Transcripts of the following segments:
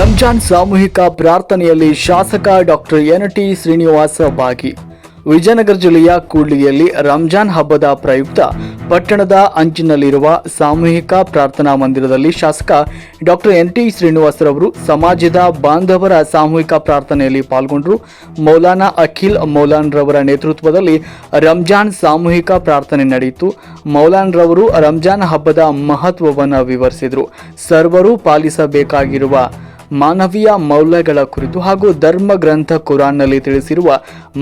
ರಂಜಾನ್ ಸಾಮೂಹಿಕ ಪ್ರಾರ್ಥನೆಯಲ್ಲಿ ಶಾಸಕ ಡಾಕ್ಟರ್ ಎನ್ ಟಿ ಶ್ರೀನಿವಾಸ ಭಾಗಿ. ವಿಜಯನಗರ ಜಿಲ್ಲೆಯ ಕೂಡ್ಲಿಯಲ್ಲಿ ರಂಜಾನ್ ಹಬ್ಬದ ಪ್ರಯುಕ್ತ ಪಟ್ಟಣದ ಅಂಚಿನಲ್ಲಿರುವ ಸಾಮೂಹಿಕ ಪ್ರಾರ್ಥನಾ ಮಂದಿರದಲ್ಲಿ ಶಾಸಕ ಡಾಕ್ಟರ್ ಎನ್ ಟಿ ಶ್ರೀನಿವಾಸರವರು ಸಮಾಜದ ಬಾಂಧವರ ಸಾಮೂಹಿಕ ಪ್ರಾರ್ಥನೆಯಲ್ಲಿ ಪಾಲ್ಗೊಂಡರು. ಮೌಲಾನಾ ಅಖಿಲ್ ಮೌಲಾನ್ ರವರ ನೇತೃತ್ವದಲ್ಲಿ ರಂಜಾನ್ ಸಾಮೂಹಿಕ ಪ್ರಾರ್ಥನೆ ನಡೆಯಿತು. ಮೌಲಾನ್ ರವರು ರಂಜಾನ್ ಹಬ್ಬದ ಮಹತ್ವವನ್ನು ವಿವರಿಸಿದರು. ಸರ್ವರು ಪಾಲಿಸಬೇಕಾಗಿರುವ ಮಾನವೀಯ ಮೌಲ್ಯಗಳ ಕುರಿತು ಹಾಗೂ ಧರ್ಮ ಗ್ರಂಥ ಕುರಾನ್ನಲ್ಲಿ ತಿಳಿಸಿರುವ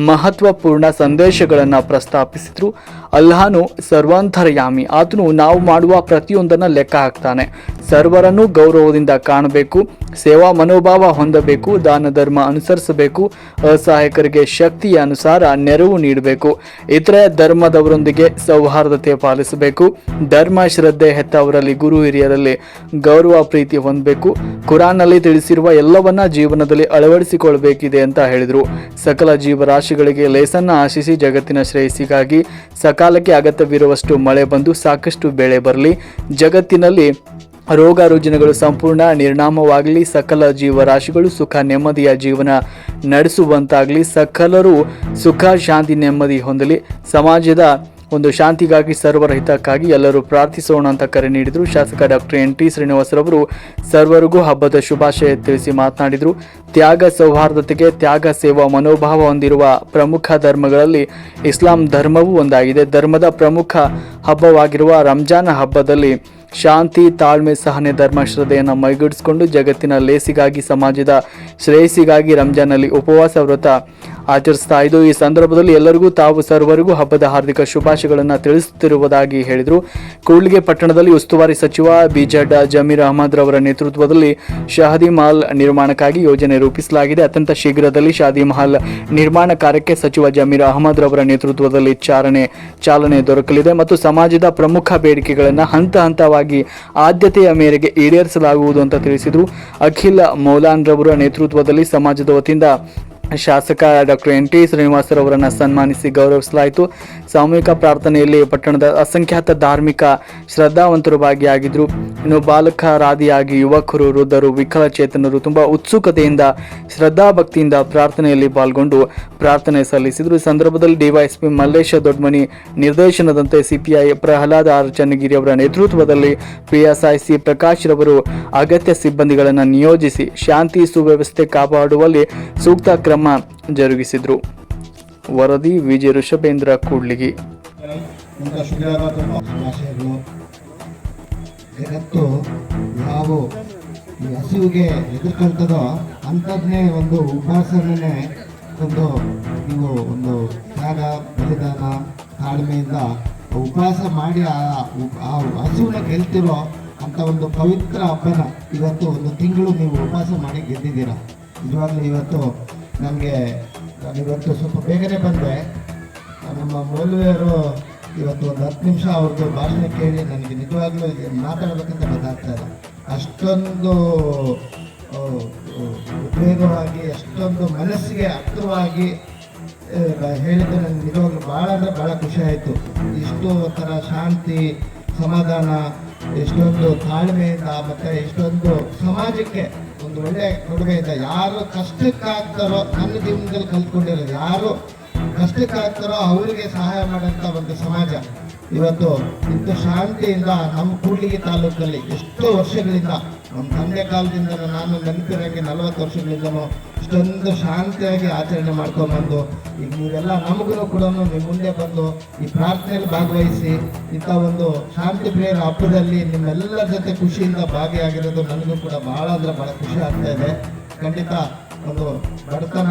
ಮಹತ್ವಪೂರ್ಣ ಸಂದೇಶಗಳನ್ನು ಪ್ರಸ್ತಾಪಿಸಿದ್ರು. ಅಲ್ಲಾನು ಸರ್ವಾಂತರ್ಯಾಮಿ. ಆತನು ನಾವು ಮಾಡುವ ಪ್ರತಿಯೊಂದನ್ನು ಲೆಕ್ಕ ಹಾಕ್ತಾನೆ. ಸರ್ವರನ್ನು ಗೌರವದಿಂದ ಕಾಣಬೇಕು. ಸೇವಾ ಮನೋಭಾವ ಹೊಂದಬೇಕು. ದಾನ ಧರ್ಮ ಅನುಸರಿಸಬೇಕು. ಅಸಹಾಯಕರಿಗೆ ಶಕ್ತಿಯ ಅನುಸಾರ ನೆರವು ನೀಡಬೇಕು. ಇತರೆ ಧರ್ಮದವರೊಂದಿಗೆ ಸೌಹಾರ್ದತೆ ಪಾಲಿಸಬೇಕು. ಧರ್ಮ ಶ್ರದ್ಧೆ ಹೆತ್ತವರಲ್ಲಿ ಗುರು ಹಿರಿಯರಲ್ಲಿ ಗೌರವ ಪ್ರೀತಿ ಹೊಂದಬೇಕು. ಕುರಾನ್ನಲ್ಲಿ ತಿಳಿಸಿರುವ ಎಲ್ಲವನ್ನ ಜೀವನದಲ್ಲಿ ಅಳವಡಿಸಿಕೊಳ್ಳಬೇಕಿದೆ ಅಂತ ಹೇಳಿದರು. ಸಕಲ ಜೀವರಾಶಿಗಳಿಗೆ ಲೇಸನ್ನ ಆಶಿಸಿ ಜಗತ್ತಿನ ಶ್ರೇಯಸ್ಸಿಗಾಗಿ ಸಕಾಲಕ್ಕೆ ಅಗತ್ಯವಿರುವಷ್ಟು ಮಳೆ ಬಂದು ಸಾಕಷ್ಟು ಬೆಳೆ ಬರಲಿ. ಜಗತ್ತಿನಲ್ಲಿ ರೋಗ ರುಜಿನಗಳು ಸಂಪೂರ್ಣ ನಿರ್ನಾಮವಾಗಲಿ. ಸಕಲ ಜೀವರಾಶಿಗಳು ಸುಖ ನೆಮ್ಮದಿಯ ಜೀವನ ನಡೆಸುವಂತಾಗಲಿ. ಸಕಲರು ಸುಖ, ಶಾಂತಿ, ನೆಮ್ಮದಿ ಹೊಂದಲಿ. ಸಮಾಜದ ಒಂದು ಶಾಂತಿಗಾಗಿ ಸರ್ವರ ಹಿತಕ್ಕಾಗಿ ಎಲ್ಲರೂ ಪ್ರಾರ್ಥಿಸೋಣ ಅಂತ ಕರೆ ನೀಡಿದರು. ಶಾಸಕ ಡಾಕ್ಟರ್ ಎನ್ ಟಿ ಶ್ರೀನಿವಾಸರವರು ಸರ್ವರಿಗೂ ಹಬ್ಬದ ಶುಭಾಶಯ ತಿಳಿಸಿ ಮಾತನಾಡಿದರು. ತ್ಯಾಗ ಸೌಹಾರ್ದತೆಗೆ ತ್ಯಾಗ ಸೇವಾ ಮನೋಭಾವ ಹೊಂದಿರುವ ಪ್ರಮುಖ ಧರ್ಮಗಳಲ್ಲಿ ಇಸ್ಲಾಂ ಧರ್ಮವೂ ಒಂದಾಗಿದೆ. ಧರ್ಮದ ಪ್ರಮುಖ ಹಬ್ಬವಾಗಿರುವ ರಂಜಾನ್ ಹಬ್ಬದಲ್ಲಿ ಶಾಂತಿ, ತಾಳ್ಮೆ, ಸಹನೆ, ಧರ್ಮ ಶ್ರದ್ಧೆಯನ್ನು ಮೈಗೂಡಿಸಿಕೊಂಡು ಜಗತ್ತಿನ ಲೇಸಿಗಾಗಿ, ಸಮಾಜದ ಶ್ರೇಯಸ್ಸಿಗಾಗಿ ರಂಜಾನಲ್ಲಿ ಉಪವಾಸ ವ್ರತ ಆಚರಿಸ್ತಾ ಇದ್ದು, ಈ ಸಂದರ್ಭದಲ್ಲಿ ಎಲ್ಲರಿಗೂ ತಾವು ಸರ್ವರಿಗೂ ಹಬ್ಬದ ಹಾರ್ದಿಕ ಶುಭಾಶಯಗಳನ್ನು ತಿಳಿಸುತ್ತಿರುವುದಾಗಿ ಹೇಳಿದರು. ಕೂಡ್ಲಿಗೆ ಪಟ್ಟಣದಲ್ಲಿ ಉಸ್ತುವಾರಿ ಸಚಿವ ಬಿಜೆಡ್ ಜಮೀರ್ ಅಹಮದ್ ರವರ ನೇತೃತ್ವದಲ್ಲಿ ಶಹದಿ ಮಹಲ್ ನಿರ್ಮಾಣಕ್ಕಾಗಿ ಯೋಜನೆ ರೂಪಿಸಲಾಗಿದೆ. ಅತ್ಯಂತ ಶೀಘ್ರದಲ್ಲಿ ಶಾದಿ ಮಹಲ್ ನಿರ್ಮಾಣ ಕಾರ್ಯಕ್ಕೆ ಸಚಿವ ಜಮೀರ್ ಅಹಮದ್ ರವರ ನೇತೃತ್ವದಲ್ಲಿ ಚಾಲನೆ ಚಾಲನೆ ದೊರಕಲಿದೆ ಮತ್ತು ಸಮಾಜದ ಪ್ರಮುಖ ಬೇಡಿಕೆಗಳನ್ನು ಹಂತ ಹಂತವಾಗಿ ಆದ್ಯತೆಯ ಮೇರೆಗೆ ಈಡೇರಿಸಲಾಗುವುದು ಅಂತ ತಿಳಿಸಿದರು. ಅಖಿಲ್ ಮೌಲಾನ್ ರವರ ನೇತೃತ್ವದಲ್ಲಿ ಸಮಾಜದ ವತಿಯಿಂದ ಶಾಸಕ ಡಾಕ್ಟರ್ ಎನ್ ಟಿ ಶ್ರೀನಿವಾಸರವರನ್ನು ಸನ್ಮಾನಿಸಿ ಗೌರವಿಸಲಾಯಿತು. ಸಾಮೂಹಿಕ ಪ್ರಾರ್ಥನೆಯಲ್ಲಿ ಪಟ್ಟಣದ ಅಸಂಖ್ಯಾತ ಧಾರ್ಮಿಕ ಶ್ರದ್ಧಾವಂತರು ಭಾಗಿಯಾಗಿದ್ದರು ಇನ್ನು ಬಾಲಕರಾದಿಯಾಗಿ ಯುವಕರು, ವೃದ್ಧರು, ವಿಕಲಚೇತನರು ತುಂಬ ಉತ್ಸುಕತೆಯಿಂದ, ಶ್ರದ್ಧಾಭಕ್ತಿಯಿಂದ ಪ್ರಾರ್ಥನೆಯಲ್ಲಿ ಪಾಲ್ಗೊಂಡು ಪ್ರಾರ್ಥನೆ ಸಲ್ಲಿಸಿದರು. ಈ ಸಂದರ್ಭದಲ್ಲಿ ಡಿವೈಎಸ್ಪಿ ಮಲ್ಲೇಶ ದೊಡ್ಮನಿ ನಿರ್ದೇಶನದಂತೆ ಸಿಪಿಐ ಪ್ರಹ್ಲಾದ್ ಆರ್ ಚನ್ನಗಿರಿ ಅವರ ನೇತೃತ್ವದಲ್ಲಿ ಪಿಎಸ್ಐಸಿ ಪ್ರಕಾಶ್ ರವರು ಅಗತ್ಯ ಸಿಬ್ಬಂದಿಗಳನ್ನು ನಿಯೋಜಿಸಿ ಶಾಂತಿ ಸುವ್ಯವಸ್ಥೆ ಕಾಪಾಡುವಲ್ಲಿ ಸೂಕ್ತ ಕ್ರಮ ಜರುಗಿಸಿದರು. ವರದಿ ವಿಜಯ ಋಷಭೇಂದ್ರ ಕೂಡ್ಲಿಗಿ. ಜಗತ್ತು ಯಾವ ಈ ಹಸಿವಿಗೆ ಎದುರ್ಕೊಳ್ತದೋ ಅಂಥದ್ನೇ ಒಂದು ಉಪಾಸನೆ ಒಂದು ನೀವು ಒಂದು ತ್ಯಾಗ, ಬಲಿದಾನ, ತಾಳ್ಮೆಯಿಂದ ಉಪವಾಸ ಮಾಡಿ ಆ ಆ ಹಸಿವನ್ನ ಗೆಲ್ತಿರೋ ಅಂತ ಒಂದು ಪವಿತ್ರ ಹಬ್ಬನ ಇವತ್ತು ಒಂದು ತಿಂಗಳು ನೀವು ಉಪವಾಸ ಮಾಡಿ ಗೆದ್ದಿದ್ದೀರ. ನಿಜವಾಗ್ಲೂ ಇವತ್ತು ನನಗೆ ನಾನು ಇವತ್ತು ಸ್ವಲ್ಪ ಬೇಗನೆ ಬಂದೆ. ನಮ್ಮ ಮೌಲ್ವಿಯರು ಇವತ್ತು ಒಂದು ಹತ್ತು ನಿಮಿಷ ಅವ್ರದ್ದು ಭಾಷಣ ಕೇಳಿ ನನಗೆ ನಿಜವಾಗ್ಲೂ ಮಾತಾಡಬೇಕಂತ ಗೊತ್ತಾಗ್ತಾ ಇಲ್ಲ ಅಷ್ಟೊಂದು ಉದ್ವೇಗವಾಗಿ ಅಷ್ಟೊಂದು ಮನಸ್ಸಿಗೆ ಹತ್ತಿರವಾಗಿ ಆ, ಹೇಳಿದ್ದು ನನಗೆ ನಿಜವಾಗ್ಲೂ ಭಾಳ ಅಂದರೆ ಭಾಳ ಖುಷಿ ಆಯಿತು. ಇಷ್ಟು ಥರ ಶಾಂತಿ ಸಮಾಧಾನ ಎಷ್ಟೊಂದು ತಾಳ್ಮೆಯಿಂದ ಮತ್ತು ಎಷ್ಟೊಂದು ಸಮಾಜಕ್ಕೆ ಒಂದು ಒಳ್ಳೆಯ ಕೊಡುಗೆಯಿಂದ ಯಾರು ಕಷ್ಟಕ್ಕಾಗ್ತಾರೋ ನನ್ನ ಜೀವನದಲ್ಲಿ ಕಲ್ತ್ಕೊಂಡಿರೋ ಯಾರು ಕಷ್ಟಕ್ಕಾಗ್ತಾರೋ ಅವರಿಗೆ ಸಹಾಯ ಮಾಡೋಂಥ ಒಂದು ಸಮಾಜ. ಇವತ್ತು ಇಂಥ ಶಾಂತಿಯಿಂದ ನಮ್ಮ ಕೂಡ್ಲಿಗಿ ತಾಲೂಕಲ್ಲಿ ಎಷ್ಟೋ ವರ್ಷಗಳಿಂದ, ನಮ್ಮ ತಂದೆ ಕಾಲದಿಂದ ನಾನು ನೆನಪಿರೋಂಗೆ ನಲವತ್ತು ವರ್ಷಗಳಿಂದನೂ ಇಷ್ಟೊಂದು ಶಾಂತಿಯಾಗಿ ಆಚರಣೆ ಮಾಡ್ಕೊಂಡ್ಬಂದು ಈಗ ನೀವೆಲ್ಲ ನಮಗೂ ಕೂಡ ನಿಮ್ಮ ಮುಂದೆ ಬಂದು ಈ ಪ್ರಾರ್ಥನೆಯಲ್ಲಿ ಭಾಗವಹಿಸಿ, ಇಂಥ ಒಂದು ಶಾಂತಿ ಪ್ರಿಯರ ಹಬ್ಬದಲ್ಲಿ ನಿಮ್ಮೆಲ್ಲರ ಜೊತೆ ಖುಷಿಯಿಂದ ಭಾಗಿಯಾಗಿರೋದು ನನಗೂ ಕೂಡ ಭಾಳ ಅಂದರೆ ಭಾಳ ಖುಷಿ ಆಗ್ತಾ ಇದೆ. ಖಂಡಿತ ಒಂದು ಬಡತನ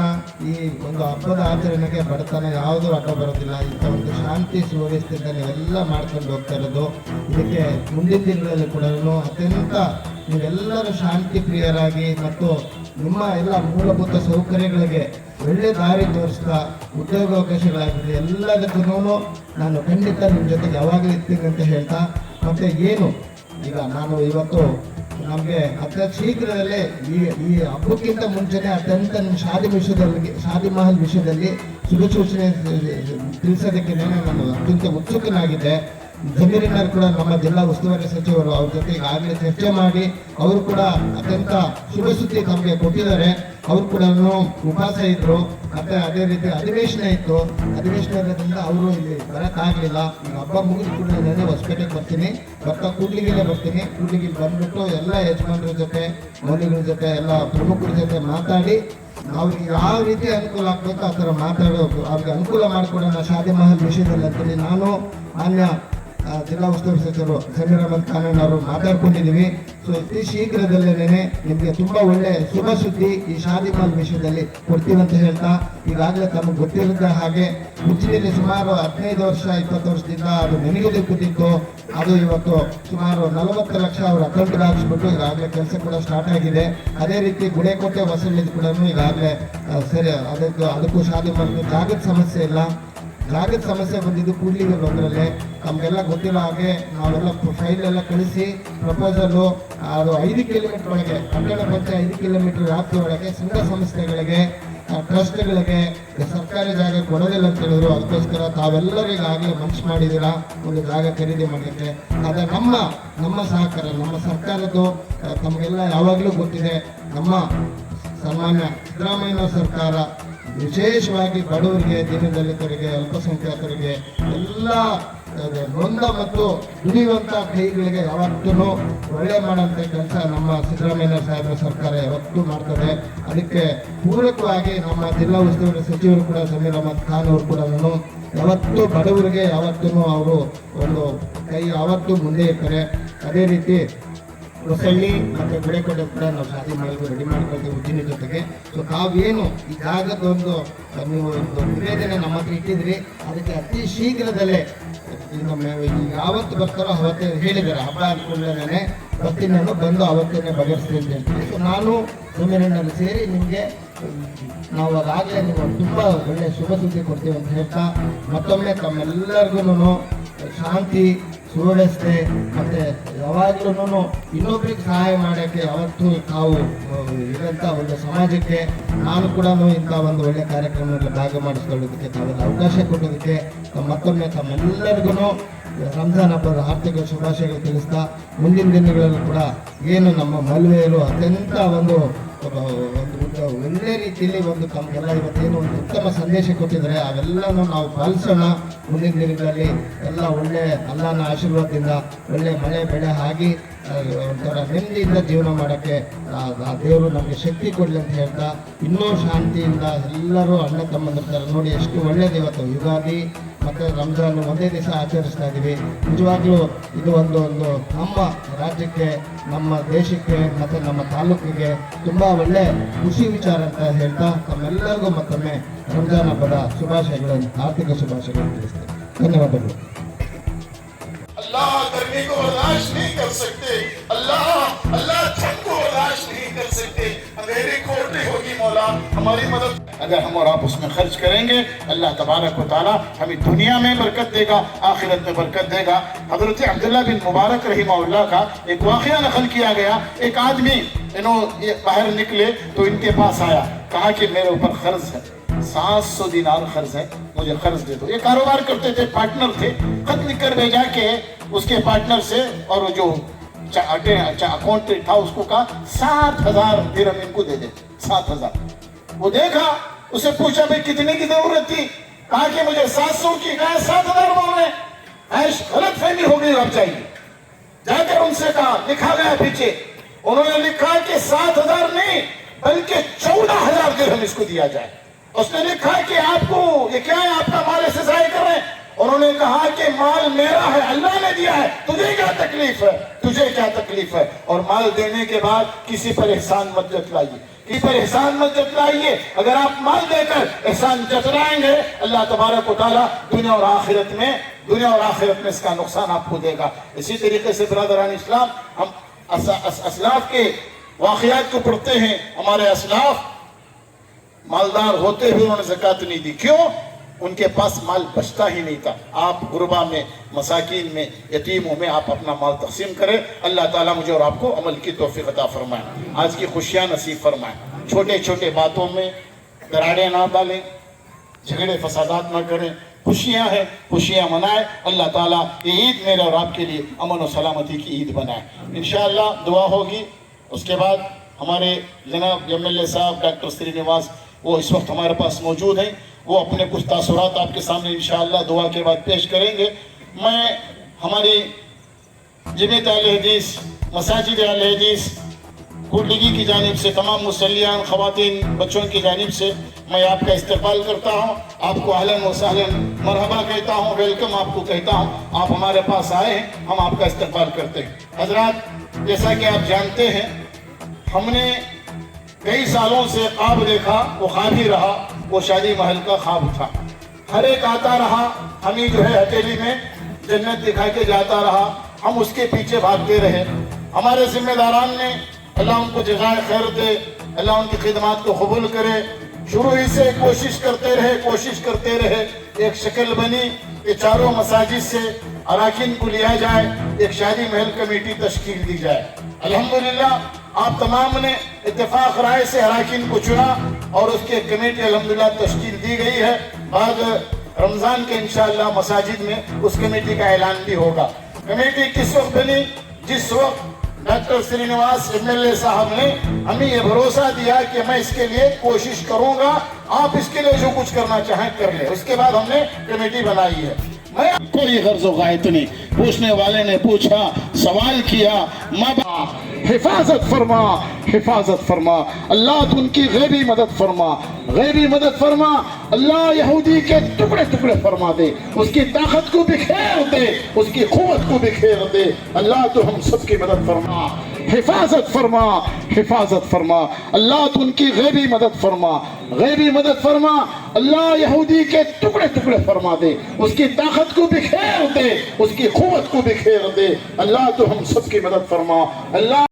ಈ ಒಂದು ಹಬ್ಬದ ಆಚರಣೆಗೆ ಬಡತನ ಯಾವುದೂ ಹಬ್ಬ ಬರೋದಿಲ್ಲ. ಇಂಥ ಒಂದು ಶಾಂತಿ ಸುವ್ಯವಸ್ಥೆಯಿಂದ ನೀವೆಲ್ಲ ಮಾಡ್ಕೊಂಡು ಹೋಗ್ತಾ ಇರೋದು. ಇದಕ್ಕೆ ಮುಂದಿನ ದಿನಗಳಲ್ಲಿ ಕೂಡ ಅತ್ಯಂತ ನೀವೆಲ್ಲರೂ ಶಾಂತಿ ಪ್ರಿಯರಾಗಿ ಮತ್ತು ನಿಮ್ಮ ಎಲ್ಲ ಮೂಲಭೂತ ಸೌಕರ್ಯಗಳಿಗೆ ಒಳ್ಳೆ ದಾರಿ ತೋರಿಸ್ತಾ ಉದ್ಯೋಗಾವಕಾಶಗಳಾಗಿದೆ ಎಲ್ಲದಕ್ಕೂ ನಾನು ಖಂಡಿತ ನಿಮ್ಮ ಜೊತೆಗೆ ಯಾವಾಗಲೂ ಇರ್ತೀನಿ ಅಂತ ಹೇಳ್ತಾ, ಮತ್ತು ಏನು? ಈಗ ನಾನು ಇವತ್ತು ನಮಗೆ ಅತ್ಯಂತ ಶೀಘ್ರದಲ್ಲೇ ಈ ಈ ಹಬ್ಬಕ್ಕಿಂತ ಮುಂಚೆನೆ ಅತ್ಯಂತ ಶಾದಿ ವಿಷಯದಲ್ಲಿ, ಶಾದಿ ಮಹಲ್ ವಿಷಯದಲ್ಲಿ ಶುಭ ಸೂಚನೆ ತಿಳಿಸೋದಕ್ಕೆ ನಾನು ಅತ್ಯಂತ ಉತ್ಸುಕನಾಗಿದ್ದೆ. ಜಮೀರಿನವರು ಕೂಡ ನಮ್ಮ ಜಿಲ್ಲಾ ಉಸ್ತುವಾರಿ ಸಚಿವರು ಅವ್ರ ಜೊತೆ ಈಗಾಗಲೇ ಚರ್ಚೆ ಮಾಡಿ ಅವರು ಕೂಡ ಅತ್ಯಂತ ಶುಭ ಸುದ್ದಿ ತಮಗೆ ಕೊಟ್ಟಿದ್ದಾರೆ. ಅವರು ಕೂಡ ಉಪವಾಸ ಇದ್ರು. ಮತ್ತೆ ಅದೇ ರೀತಿ ಅಧಿವೇಶನ ಇತ್ತು. ಅಧಿವೇಶನ ಇರೋದ್ರಿಂದ ಅವರು ಇಲ್ಲಿ ಬರೋಕ್ಕಾಗಲಿಲ್ಲ. ಹಬ್ಬ ಮುಗಿದ ಕೂಡ ನಾನು ಹೊಸಪೇಟೆಗೆ ಬರ್ತೀನಿ. ಬರ್ತಾ ಕೂಡ್ಲಿಗೆಲ್ಲೇ ಬರ್ತೀನಿ. ಕೂಡ್ಲಿಗೆ ಬಂದ್ಬಿಟ್ಟು ಎಲ್ಲ ಯಜಮಾನರ ಜೊತೆ, ಮೌಲ್ಯಗಳ ಜೊತೆ, ಎಲ್ಲ ಪ್ರಮುಖರ ಜೊತೆ ಮಾತಾಡಿ ಅವ್ರಿಗೆ ಯಾವ ರೀತಿ ಅನುಕೂಲ ಆಗ್ಬೇಕು ಆ ಥರ ಮಾತಾಡೋ ಅವ್ರಿಗೆ ಅನುಕೂಲ ಮಾಡಿಕೊಡೋಣ. ಶಾದಿ ಮಹಲ್ ವಿಷಯದಲ್ಲಿ ಅಂತೇಳಿ ನಾನು ಮಾನ್ಯ ಜಿಲ್ಲಾ ಉಸ್ತುವಾರಿ ಸಚಿವರು ಸಮೀರ್ ಅಹಮದ್ ಅವರು ಮಾತಾಡ್ಕೊಂಡಿದ್ದೀವಿ. ಸೊ ಅತಿ ಶೀಘ್ರದಲ್ಲೇನೆ ನಿಮಗೆ ತುಂಬಾ ಒಳ್ಳೆ ಶುಭ ಸುದ್ದಿ ಈ ಶಾದಿ ಮಹಲ್ ವಿಷಯದಲ್ಲಿ ಅಂತ ಹೇಳ್ತಾ, ಈಗಾಗಲೇ ತಮಗೆ ಗೊತ್ತಿರದ ಹಾಗೆ ಉಜ್ಜಿನಲ್ಲಿ ಸುಮಾರು ಹದಿನೈದು ವರ್ಷ, ಇಪ್ಪತ್ತು ವರ್ಷದಿಂದ ಅದು ನೆನೆಗದೆ ಕೂತಿತ್ತು. ಅದು ಇವತ್ತು ಸುಮಾರು ನಲವತ್ತು ಲಕ್ಷ ಅವರ ಅಕೌಂಟ್ಗೆ ಹಾಕಿಸ್ಬಿಟ್ಟು ಈಗಾಗಲೇ ಕೆಲಸ ಕೂಡ ಸ್ಟಾರ್ಟ್ ಆಗಿದೆ. ಅದೇ ರೀತಿ ಗುಡೇಕೋಟೆ ವಸೂಲಿದ್ ಕೂಡ ಈಗಾಗಲೇ ಸರಿ, ಅದಕ್ಕೂ ಶಾದಿ ಮಾಲ್ ಜಾಗದ ಸಮಸ್ಯೆ ಇಲ್ಲ. ಜಾಗದ ಸಮಸ್ಯೆ ಬಂದಿದ್ದು ಕೂಡ್ಲಿಗೆ ಬಂದರಲ್ಲಿ. ನಮಗೆಲ್ಲ ಗೊತ್ತಿರೋ ಹಾಗೆ ನಾವೆಲ್ಲ ಫೈಲ್ ಎಲ್ಲ ಕಳಿಸಿ ಪ್ರಪೋಸಲ್ಲು ಅದು ಐದು ಕಿಲೋಮೀಟರ್ ಒಳಗೆ ಕನ್ನಡ ಪಂಚ ಐದು ಕಿಲೋಮೀಟರ್ ವ್ಯಾಪ್ತಿ ಒಳಗೆ ಸಂಘ ಸಂಸ್ಥೆಗಳಿಗೆ ಟ್ರಸ್ಟ್ಗಳಿಗೆ ಸರ್ಕಾರಿ ಜಾಗ ಕೊಡೋದಿಲ್ಲ ಅಂತ ಹೇಳಿದ್ರು. ಅದಕ್ಕೋಸ್ಕರ ತಾವೆಲ್ಲರೂ ಈಗಾಗಲೇ ಮನಸ್ಸು ಮಾಡಿದ್ದೀರಾ? ಒಂದು ಜಾಗ ಖರೀದಿ ಮಾಡಲಿಕ್ಕೆ ಆದರೆ ನಮ್ಮ ನಮ್ಮ ಸಹಕಾರ, ನಮ್ಮ ಸರ್ಕಾರದ್ದು ತಮಗೆಲ್ಲ ಯಾವಾಗಲೂ ಗೊತ್ತಿದೆ. ನಮ್ಮ ಸನ್ಮಾನ್ಯ ಸಿದ್ದರಾಮಯ್ಯ ಸರ್ಕಾರ ವಿಶೇಷವಾಗಿ ಬಡವರಿಗೆ ದೀನದಲಿತರಿಗೆ, ಅಲ್ಪಸಂಖ್ಯಾತರಿಗೆ, ಎಲ್ಲ ನೊಂದ ಮತ್ತು ದುಡಿಯುವಂಥ ಕೈಗಳಿಗೆ ಯಾವತ್ತೂ ಒಳ್ಳೆ ಮಾಡೋಂಥ ಕೆಲಸ ನಮ್ಮ ಸಿದ್ದರಾಮಯ್ಯ ಸಾಹೇಬರ ಸರ್ಕಾರ ಯಾವತ್ತೂ ಮಾಡ್ತದೆ. ಅದಕ್ಕೆ ಪೂರಕವಾಗಿ ನಮ್ಮ ಜಿಲ್ಲಾ ಉಸ್ತುವಾರಿ ಸಚಿವರು ಕೂಡ ಸಮೀರ್ ಅಹಮದ್ ಖಾನ್ ಅವರು ಕೂಡ ಯಾವತ್ತೂ ಬಡವರಿಗೆ ಯಾವತ್ತೂ ಅವರು ಒಂದು ಕೈ ಯಾವತ್ತೂ ಮುಂದೆ ಇರ್ತಾರೆ ಅದೇ ರೀತಿ ಹೊಸಳ್ಳಿ ಮತ್ತೆ ಗುಡೆಕೋಟೆ ಕೂಡ ನಾವು ಶಾಸಿ ಮಾಡಲು ರೆಡಿ ಮಾಡ್ಕೊಳ್ತೀವಿ ಉದ್ದಿನ ಜೊತೆಗೆ. ಸೊ ತಾವೇನು ಈ ಜಾಗದೊಂದು ನೀವು ಒಂದು ನಿವೇದನೆ ನಮ್ಮ ಹತ್ರ ಇಟ್ಟಿದ್ರಿ, ಅದಕ್ಕೆ ಅತಿ ಶೀಘ್ರದಲ್ಲೇ ಯಾವತ್ತು ಬರ್ತಾರೋ ಅವತ್ತೇ ಹೇಳಿದ್ದಾರೆ. ಹಬ್ಬ ಅನ್ಕೊಂಡೇನೆ ಬರ್ತೀನಿ ನಾನು ಬಂದು ಅವತ್ತೇನೆ ಬಗೆಹರಿಸ್ತೀನಿ ಅಂತ ಹೇಳ್ತೀನಿ ಸೊ ನಾನು ಜಮೀನಿನಲ್ಲಿ ಸೇರಿ ನಿಮಗೆ, ನಾವು ಅದಾಗಲೇ ನೀವು ತುಂಬ ಒಳ್ಳೆ ಶುಭ ಸುದ್ದಿ ಕೊಡ್ತೀವಿ ಅಂತ ಹೇಳ್ತಾ ಮತ್ತೊಮ್ಮೆ ತಮ್ಮೆಲ್ಲರಿಗೂ ಶಾಂತಿ ಸುವ್ಯವಸ್ಥೆ ಮತ್ತೆ ಯಾವಾಗ್ಲೂ ಇನ್ನೊಬ್ರಿಗೆ ಸಹಾಯ ಮಾಡೋಕ್ಕೆ ಯಾವತ್ತೂ ತಾವು ಇರೋಂಥ ಒಂದು ಸಮಾಜಕ್ಕೆ ನಾನು ಕೂಡ ಇಂಥ ಒಂದು ಒಳ್ಳೆ ಕಾರ್ಯಕ್ರಮದಲ್ಲಿ ಭಾಗ ಮಾಡಿಸ್ಕೊಳ್ಳೋದಕ್ಕೆ ತಾವೆಲ್ಲ ಅವಕಾಶ ಕೊಡೋದಕ್ಕೆ ಮತ್ತೊಮ್ಮೆ ತಮ್ಮೆಲ್ಲರಿಗೂ ರಂಜಾನ್ ಹಬ್ಬದ ಆರ್ಥಿಕ ಶುಭಾಶಯಗಳು ತಿಳಿಸ್ತಾ, ಮುಂದಿನ ದಿನಗಳಲ್ಲೂ ಕೂಡ ಏನು ನಮ್ಮ ಮಲ್ವೆಯರು ಅತ್ಯಂತ ಒಂದು ಒಂದು ಮುಂದೆ ಒಳ್ಳೆ ರೀತಿಯಲ್ಲಿ ಒಂದು ತಮಗೆಲ್ಲ ಇವತ್ತೇನು ಒಂದು ಉತ್ತಮ ಸಂದೇಶ ಕೊಟ್ಟಿದ್ದಾರೆ, ಅವೆಲ್ಲನೂ ನಾವು ಪಾಲಿಸೋಣ. ಮುಂದಿನ ದಿನಗಳಲ್ಲಿ ಎಲ್ಲ ಒಳ್ಳೆ ಅಲ್ಲನ ಆಶೀರ್ವಾದದಿಂದ, ಒಳ್ಳೆ ಮಳೆ, ಬೆಳೆ ಆಗಿ ಒಂಥರ ನೆಮ್ಮದಿಯಿಂದ ಜೀವನ ಮಾಡೋಕ್ಕೆ, ಆ ದೇವರು ನಮಗೆ ಶಕ್ತಿ ಕೊಡಲಿ ಅಂತ ಹೇಳ್ತಾ, ಇನ್ನೂ ಶಾಂತಿಯಿಂದ ಎಲ್ಲರೂ ಅಣ್ಣ ತಮ್ಮಂದಿರ್ತಾರೆ ನೋಡಿ ಎಷ್ಟು ಒಳ್ಳೆಯದು ಇವತ್ತು ಯುಗಾದಿ ಮತ್ತು ರಂಜಾನ್ ಒಂದೇ ದಿವಸ ಆಚರಿಸ್ತಾ ಇದ್ದೀವಿ. ನಿಜವಾಗ್ಲೂ ಇದು ಒಂದು ಒಂದು ನಮ್ಮ ರಾಜ್ಯಕ್ಕೆ, ನಮ್ಮ ದೇಶಕ್ಕೆ ಮತ್ತು ನಮ್ಮ ತಾಲೂಕಿಗೆ ತುಂಬ ಒಳ್ಳೆ ಖುಷಿ ವಿಚಾರ ಅಂತ ಹೇಳ್ತಾ ತಮ್ಮೆಲ್ಲರಿಗೂ ಮತ್ತೊಮ್ಮೆ ರಂಜಾನ್ ಹಬ್ಬದ ಶುಭಾಶಯಗಳನ್ನು, ಆರ್ಥಿಕ ಶುಭಾಶಯಗಳನ್ನು ತಿಳಿಸ್ತೇನೆ. ಧನ್ಯವಾದಗಳು. ہماری مدد۔ اگر ہم اور آپ اس میں خرچ کریں گے، اللہ تبارک و تعالی ہمیں دنیا میں برکت دے گا، آخرت میں برکت دے گا۔ حضرت عبداللہ بن مبارک رحمہ اللہ کا ایک واقعہ نقل کیا گیا۔ ایک آدمی انہوں باہر نکلے تو ان کے پاس آیا، کہا کہ میرے اوپر قرض ہے، سات سو دینار قرض ہے، مجھے قرض دے دو۔ یہ کاروبار کرتے تھے، پارٹنر تھے۔ خط لکھ کر بھیجا کے اس کے پارٹنر سے اور جو اچھا اچھا اکاؤنٹ تھا، اس کو کہا، سات ہزار دیرم ان کو دے دے، سات ہزار۔ وہ دیکھا، اسے پوچھا، بھائی، کتنی کی ضرورت تھی؟ کہا کہ مجھے سات سو کی کہا سات ہزار بول رہے ایش غلط فہمی ہو گئی اب چاہیے جا کر ان سے کہا، لکھا گیا پیچھے۔ انہوں نے لکھا کہ سات ہزار نہیں، بلکہ چودہ ہزار درہم اس کو دیا جائے۔ اس نے لکھا کہ آپ کو، یہ کیا ہے؟ آپ کا مال ایسے ضائع کر رہے ہیں۔ انہوں نے کہا کہ مال میرا ہے، اللہ نے دیا ہے۔ تجھے کیا تکلیف ہے؟ تجھے کیا تکلیف ہے؟ اور مال دینے کے بعد کسی پر احسان مت جتلائیے اس پر احسان مت جتلائیے۔ اگر آپ مال دے کر احسان جتلائیں گے، اللہ تبارک و تعالیٰ دنیا اور آخرت میں دنیا اور آخرت میں اس کا نقصان آپ کو دے گا۔ اسی طریقے سے برادران اسلام، ہم اسلاف کے واقعات کو پڑھتے ہیں۔ ہمارے اسلاف مالدار ہوتے ہوئے انہوں نے زکات نہیں دی۔ کیوں؟ ان کے پاس مال بچتا ہی نہیں تھا۔ آپ غربا میں، مساکین میں، یتیموں میں آپ اپنا مال تقسیم کریں۔ اللہ تعالیٰ مجھے اور آپ کو عمل کی توفیق عطا فرمائیں آج کی خوشیاں نصیب فرمائیں چھوٹے چھوٹے باتوں میں دراڑے نہ ڈالیں۔ جھگڑے فسادات نہ کریں۔ خوشیاں ہیں، خوشیاں منائیں۔ اللہ تعالیٰ یہ عید میرے اور آپ کے لیے امن و سلامتی کی عید بنائے۔ انشاءاللہ دعا ہوگی۔ اس کے بعد ہمارے جناب جی ایم ایل اے صاحب، ڈاکٹر سری نواز وہ اس وقت ہمارے پاس موجود ہیں، وہ اپنے کچھ تاثرات آپ کے سامنے انشاءاللہ دعا کے بعد پیش کریں گے۔ میں، ہماری جمیت اہل حدیث، مساجد اہل حدیث کلڈگی کی جانب سے، تمام مسلیان، خواتین، بچوں کی جانب سے میں آپ کا استقبال کرتا ہوں۔ آپ کو اہلاً و سہلاً مرحبا کہتا ہوں، ویلکم آپ کو کہتا ہوں۔ آپ ہمارے پاس آئے ہیں، ہم آپ کا استقبال کرتے ہیں۔ حضرات، جیسا کہ آپ جانتے ہیں، ہم نے کئی سالوں سے خواب دیکھا، وہ خواب ہی رہا، وہ شادی محل کا خواب تھا ہر ایک آتا رہا، ہمیں جو ہے ہتھیلی میں جنت دکھا کے جاتا رہا، ہم اس کے پیچھے بھاگتے رہے۔ ہمارے ذمہ داران نے اللہ ان کو جزائے خیر دے، اللہ ان کی خدمات کو قبول کرے۔ شروع ہی سے کوشش کرتے رہے، کوشش کرتے رہے۔ ایک شکل بنی کہ چاروں مساجد سے اراکین کو لیا جائے، ایک شادی محل کمیٹی تشکیل دی جائے۔ الحمدللہ آپ تمام نے اتفاق رائے سے حراکین کو چنا اور اس کے کمیٹی الحمدللہ تشکیل دی گئی ہے۔ بعد رمضان کے انشاءاللہ مساجد میں اس کمیٹی کا اعلان بھی ہوگا۔ کمیٹی کس وقت بنی؟ جس وقت ڈاکٹر سری نواز ایم ایل اے صاحب نے ہمیں یہ بھروسہ دیا کہ میں اس کے لیے کوشش کروں گا۔ آپ اس کے لیے جو کچھ کرنا چاہیں کر لیں۔ اس کے بعد ہم نے کمیٹی بنائی ہے۔ میں کوئی غرض و غائط نہیں پوچھنے والے نے پوچھا، سوال کیا، ماں حفاظت فرما حفاظت فرما۔ اللہ تو ان کی غیبی مدد فرما۔ غیبی مدد فرما۔ اللہ یہودی کے ٹکڑے ٹکڑے فرما دے۔ اس کی طاقت کو بکھیر دے، اس کی قوت کو بکھیر دے۔ اللہ تو ہم سب کی مدد فرما۔ حفاظت فرما حفاظت فرما۔ اللہ تو ان کی غیبی مدد فرما۔ غیبی مدد فرما۔ اللہ یہودی کے ٹکڑے ٹکڑے فرما دے۔ اس کی طاقت کو بکھیر دے، اس کی قوت کو بکھیر دے۔ اللہ تو ہم سب کی مدد فرما۔ اللہ